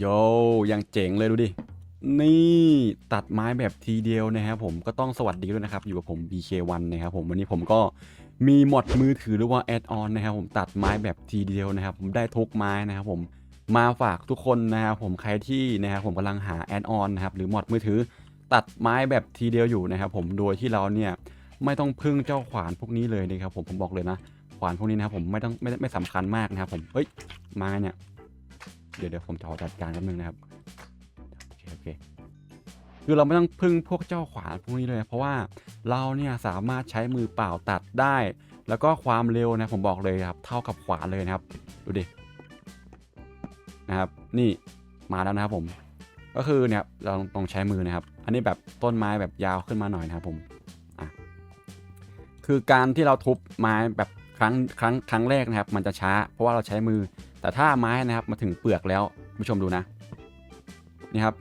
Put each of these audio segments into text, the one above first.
โยยังเจ๋งเลยดูดิ นี่ตัดไม้แบบทีเดียวนะครับผมก็ต้องสวัสดีด้วยนะครับ อยู่กับผม BK1 นะครับผมวันนี้ผมก็มีมอดมือถือหรือว่าแอดออนนะครับผมตัดไม้แบบทีเดียวนะครับ ผมได้ทุกไม้นะครับผมมาฝากทุกคนนะครับผมใครที่นะครับผมกำลังหาแอดออนนะครับหรือมอดมือถือ ตัดไม้แบบทีเดียวอยู่นะครับผมโดยที่เราเนี่ยไม่ต้องพึ่งเจ้าขวานพวกนี้เลยนะครับผมผมบอกเลยนะขวานพวกนี้นะครับผมไม่ต้องไม่ไม่สำคัญมากนะครับผมเฮ้ยมาเนี่ย เดี๋ยวเดี๋ยวผมจะขอจัดการแป๊บนึงนะครับโอเคโอเคคือเราไม่ต้องพึ่งพวกเจ้าขวานพวกนี้เลย เพราะว่าเราเนี่ยสามารถใช้มือเปล่าตัดได้ แล้วก็ความเร็วนะผมบอกเลยครับ เท่ากับขวานเลยนะครับ ดูดินะครับ นี่มาแล้วนะครับผม ก็คือเนี่ยเราต้องใช้มือนะครับ อันนี้แบบต้นไม้แบบยาวขึ้นมาหน่อยนะครับผมอะคือการที่เราทุบไม้แบบครั้งครั้งครั้งแรกนะครับ มันจะช้า เพราะว่าเราใช้มือ แต่ถ้าไม้นะครับมาถึงเปลือกแล้วผู้ชมดูนะนี่ครับ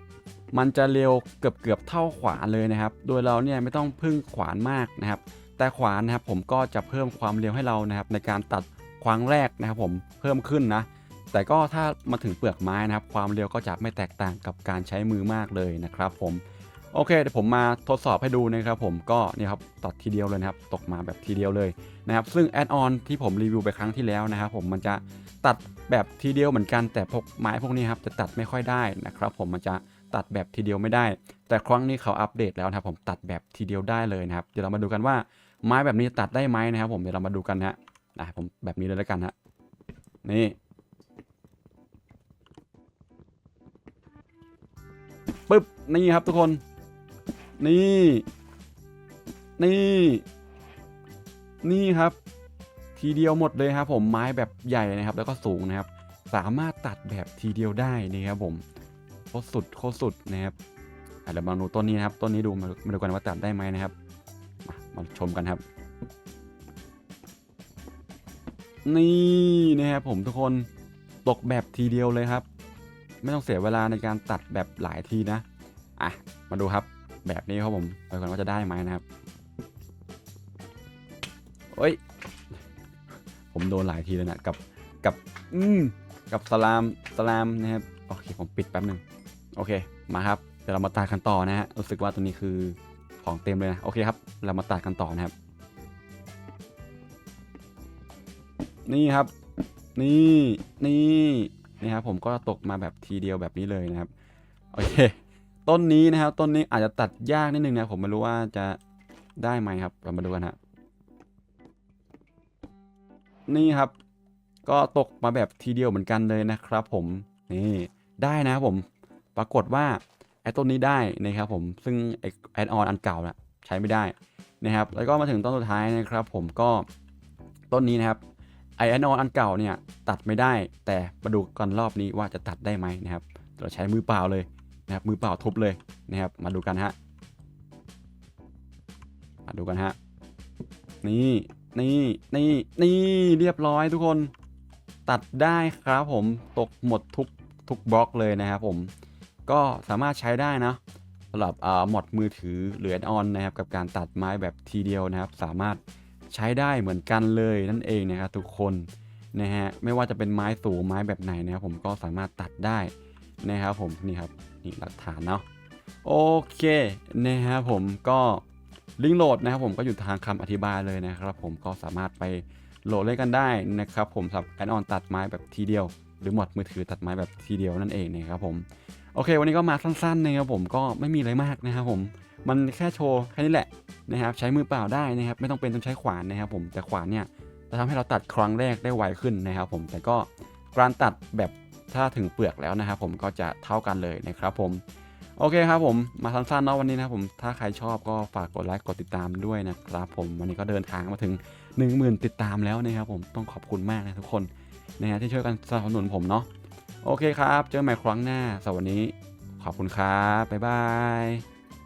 มันจะเร็วเกือบเกือบเท่าขวานเลยนะครับ โดยเราเนี่ยไม่ต้องพึ่งขวานมากนะครับ แต่ขวานนะครับผมก็จะเพิ่มความเร็วให้เรานะครับ ในการตัดครั้งแรกนะครับผมเพิ่มขึ้นนะ แต่ก็ถ้ามาถึงเปลือกไม้นะครับ ความเร็วก็จะไม่แตกต่างกับการใช้มือมากเลยนะครับ ผม โอเคเดี๋ยวผมมาทดสอบให้ดูนะครับผมก็นี่ครับตัดทีเดียวเลยนะครับตกมาแบบทีเดียวเลยนะครับซึ่งแอดออนที่ผมรีวิวไปครั้งที่แล้วนะครับผมมันจะตัดแบบทีเดียวเหมือนกันแต่พวกไม้พวกนี้ครับจะตัดไม่ค่อยได้นะครับผมมันจะตัดแบบทีเดียวไม่ได้ แต่ครั้งนี้เขาอัปเดตแล้วนะครับผมตัดแบบทีเดียวได้เลยนะครับเดี๋ยวเรามาดูกันว่าไม้แบบนี้ตัดได้ไหมนะครับ ผมเดี๋ยวเรามาดูกันนะฮะนะผมแบบนี้เลยแล้วกันฮะนี่ปึ๊บนี่ครับทุกคน นี่ นี่ นี่ครับ ทีเดียวหมดเลยครับ ผมไม้แบบใหญ่นะครับ แล้วก็สูงนะครับ สามารถตัดแบบทีเดียวได้นี่ครับผมโคตรสุดโคตรสุดนะครับเดี๋ยวมาดูต้นนี้นะครับ ต้นนี้ดูมามาดูกันว่าตัดได้ไหมนะครับมามาชมกันครับ นี่นะครับผมทุกคนตกแบบทีเดียวเลยครับ ไม่ต้องเสียเวลาในการตัดแบบหลายทีนะ อะ มาดูครับ แบบนี้ครับผมไปกันว่าจะได้ไหมนะครับเฮ้ย ผมโดนหลายทีเลยนะกับกับ อืมกับสลามสลามนะครับโอเคผมปิดแป๊บหนึ่งโอเคมาครับเดี๋ยวเรามาตัดกันต่อนะฮะรู้สึกว่าตัวนี้คือของเต็มเลยนะโอเคครับ เรามาตัดกันต่อนะครับ นี่ครับ นี่นี่นี่ครับผมก็ตกมาแบบทีเดียวแบบนี้เลยนะครับ โอเค ต้นนี้นะครับ ต้นนี้อาจจะตัดยากนิดนึงนะ ผมไม่รู้ว่าจะได้ไหมครับ เรามาดูกันฮะ นี่ครับ ก็ตกมาแบบทีเดียวเหมือนกันเลยนะครับ ผม นี่ได้นะครับผม ปรากฏว่าไอ้ต้นนี้ได้นะครับผม ซึ่งไอ้แอดออนอันเก่าน่ะใช้ไม่ได้นะครับ แล้วก็มาถึงต้นสุดท้ายนะครับ ผมก็ต้นนี้นะครับไอแอนออันเก่าเนี่ยตัดไม่ได้ แต่มาดูกันรอบนี้ว่าจะตัดได้ไหมนะครับ เราใช้มือเปล่าเลย นะครับมือเปล่าทุบเลยนะครับมาดูกันฮะมาดูกันฮะนี่นี่นี่นี่เรียบร้อยทุกคนตัดได้ครับผมตกหมดทุกทุกบล็อกเลยนะครับผมก็สามารถใช้ได้นะสำหรับอ่าหมดมือถือหรือแอดออนนะครับกับการตัดไม้แบบทีเดียวนะครับ สามารถใช้ได้เหมือนกันเลยนั่นเองนะครับทุกคนนะฮะไม่ว่าจะเป็นไม้สูงไม้แบบไหนนะครับผมก็สามารถตัดได้ นะครับผมนี่ครับนี่หลักฐานเนาะโอเคนะครับผมก็ลิงก์โหลดนะครับผมก็อยู่ทางคำอธิบายเลยนะครับผมก็สามารถไปโหลดเล่นกันได้นะครับผมสำหรับแอนออนตัดไม้แบบทีเดียว หรือหมดมือถือตัดไม้แบบทีเดียวนั่นเองนะครับผมโอเค วันนี้ก็มาสั้นๆนะครับผมก็ไม่มีอะไรมากนะครับผมมันแค่โชว์แค่นี้แหละนะครับใช้มือเปล่าได้นะครับไม่ต้องเป็นต้องใช้ขวานนะครับผมแต่ขวานเนี่ยจะทำให้เราตัดครั้งแรกได้ไวขึ้นนะครับผมแต่ก็การตัดแบบ ถ้าถึงเปลือกแล้วนะครับผมก็จะเท่ากันเลยนะครับผมโอเคครับผมมาสั้นๆเนาะวันนี้นะครับผมถ้าใครชอบก็ฝากกดไลค์กดติดตามด้วยนะครับผมวันนี้ก็เดินทางมาถึง 1 0,000 ติดตามแล้วนะครับผมต้องขอบคุณมากนะทุกคนนะฮะที่ช่วยกันสนับสนุนผมเนาะโอเคครับ เจอกันใหม่ครั้งหน้าสวัสดีขอบคุณครับบ๊ายบาย